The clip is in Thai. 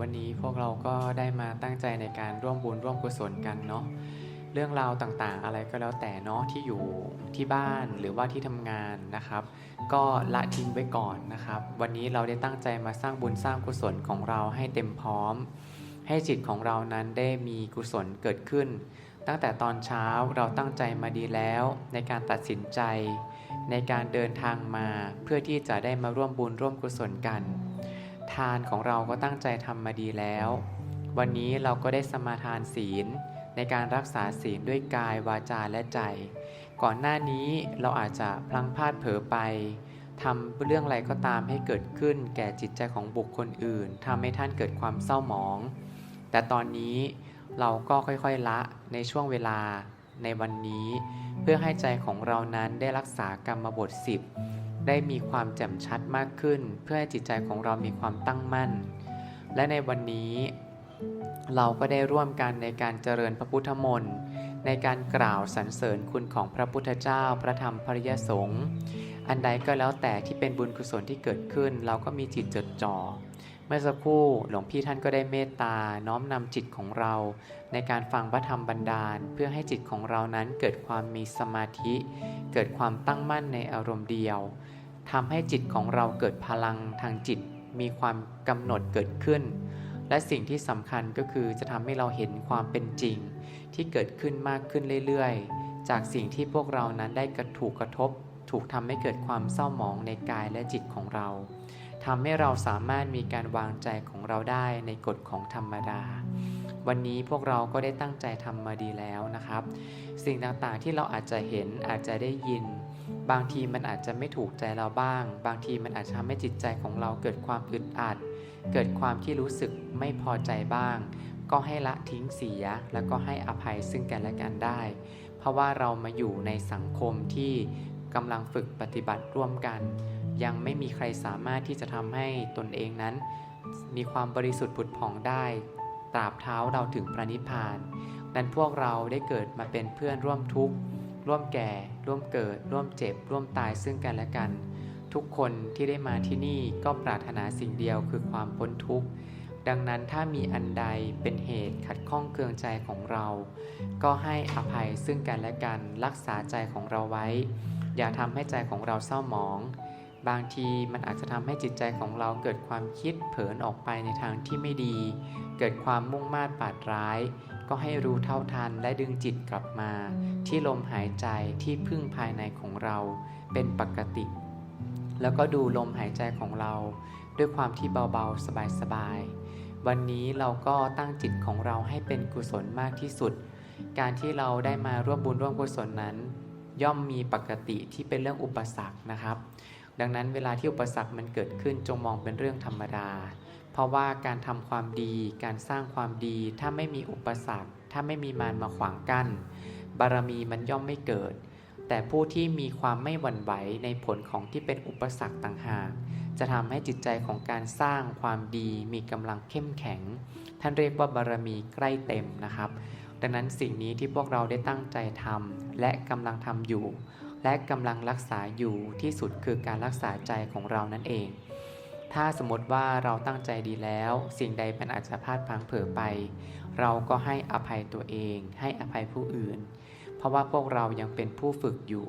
วันนี้พวกเราก็ได้มาตั้งใจในการร่วมบุญร่วมกุศลกันเนาะเรื่องราวต่างๆ อะไรก็แล้วแต่เนาะที่อยู่ที่บ้านหรือว่าที่ทำงานนะครับ ก็ละทิ้งไว้ก่อนนะครับ วันนี้เราได้ตั้งใจมาสร้างบุญสร้างกุศลของเราให้เต็มพร้อม ให้จิตของเรานั้นได้มีกุศลเกิดขึ้น ตั้งแต่ตอนเช้าเราตั้งใจมาดีแล้ว ในการตัดสินใจ ในการเดินทางมาเพื่อที่จะได้มาร่วมบุญร่วมกุศลกัน ทานของเราก็ตั้งใจทำมาดีแล้ว วันนี้เราก็ได้สมาทานศีลในการรักษาศีลด้วยกายวาจาและใจ ก่อนหน้านี้เราอาจจะพลังพลาดเผลอไปทำเรื่องอะไรก็ตามให้เกิดขึ้นแก่จิตใจของบุคคลอื่นทำให้ท่านเกิดความเศร้าหมอง แต่ตอนนี้เราก็ค่อยๆละในช่วงเวลาในวันนี้ เพื่อให้ใจของเรานั้นได้รักษากรรมบทสิบ ได้มีความแจ่มชัดมากขึ้น เพื่อให้จิตใจของเรามีความตั้งมั่น และในวันนี้เราก็ได้ร่วมกันในการเจริญพระพุทธมนต์ในการกล่าวสรรเสริญคุณของพระพุทธเจ้า พระธรรมพระริยสงฆ์อันใดก็แล้วแต่ที่เป็นบุญกุศลที่เกิดขึ้น เราก็มีจิตจดจ่อ เมื่อสักครู่หลวงพี่ท่านก็ได้เมตตาน้อมนำจิตของเรา ในการฟังพระธรรมบันดาล เพื่อให้จิตของเรานั้นเกิดความมีสมาธิ เกิดความตั้งมั่นในอารมณ์เดียว ทำให้จิตของเราเกิดพลังทางจิต มีความกำหนดเกิดขึ้น และสิ่งที่สำคัญก็คือจะทำให้เราเห็นความเป็นจริง ที่เกิดขึ้นมากขึ้นเรื่อยๆ จากสิ่งที่พวกเรานั้นได้กระถูกกระทบ ถูกทำให้เกิดความเศร้าหมองในกายและจิตของเราทำให้เราสามารถมีการวางใจของเราได้ในกฎของธรรมดา วันนี้พวกเราก็ได้ตั้งใจทำมาดีแล้วนะครับ สิ่งต่างๆที่เราอาจจะเห็นอาจจะได้ยิน บางทีมันอาจจะไม่ถูกใจเราบ้าง บางทีมันอาจจะทำให้จิตใจของเราเกิดความอึดอัด เกิดความที่รู้สึกไม่พอใจบ้าง ก็ให้ละทิ้งเสีย แล้วก็ให้อภัยซึ่งกันและกันได้ เพราะว่าเรามาอยู่ในสังคมที่กำลังฝึกปฏิบัติร่วมกัน ยังไม่มีใครสามารถที่จะทำให้ตนเองนั้น มีความบริสุทธิ์ผุดผ่องได้ ตราบเท้าเราถึงพระนิพพานนั้นพวกเราได้เกิดมาเป็นเพื่อนร่วมทุกข์ ร่วมแก่ ร่วมเกิด ร่วมเจ็บ ร่วมตายซึ่งกันและกัน ทุกคนที่ได้มาที่นี่ก็ปรารถนาสิ่งเดียวคือความพ้นทุกข์ ดังนั้นถ้ามีอันใดเป็นเหตุขัดข้องเคืองใจของเรา ก็ให้อภัยซึ่งกันและกันรักษาใจของเราไว้ อย่าทำให้ใจของเราเศร้าหมอง บางทีมันอาจจะทำให้จิตใจของเราเกิดความคิดเผลอออกไปในทางที่ไม่ดี เกิดความมุ่งมา่ปาดร้าย ก็ให้รู้เท่าทันและดึงจิตกลับมา ที่ลมหายใจที่พึ่งภายในของเราเป็นปกติ แล้วก็ดูลมหายใจของเรา ด้วยความที่เบาๆ สบายๆ วันนี้เราก็ตั้งจิตของเราให้เป็นกุศลมากที่สุด การที่เราได้มาร่วมบุญร่วมกุศลนั้น ย่อมมีปกติที่เป็นเรื่องอุปสรรคนะครับ ดังนั้นเวลาที่อุปสรรคมันเกิดขึ้นจงมองเป็นเรื่องธรรมดา เพราะว่าการทำความดี การสร้างความดี ถ้าไม่มีอุปสรรค ถ้าไม่มีมารมาขวางกัน้น บารมีมันย่อมไม่เกิด แต่ผู้ที่มีความไม่หวั่นไหวในผลของที่เป็นอุปสรรคต่างหาก จะทำให้จิตใจของการสร้างความดีมีกำลังเข้มแข็ง ท่านเรียกว่าบารมีใกล้เต็มนะครับ ดังนั้นสิ่งนี้ที่พวกเราได้ตั้งใจทำและกำลังทำอยู่ และกำลังรักษาอยู่ที่สุดคือการรักษาใจของเรานั่นเอง ถ้าสมมติว่าเราตั้งใจดีแล้ว สิ่งใดมันอาจจะพลาดพลังเผลอไป เราก็ให้อภัยตัวเอง ให้อภัยผู้อื่น เพราะว่าพวกเรายังเป็นผู้ฝึกอยู่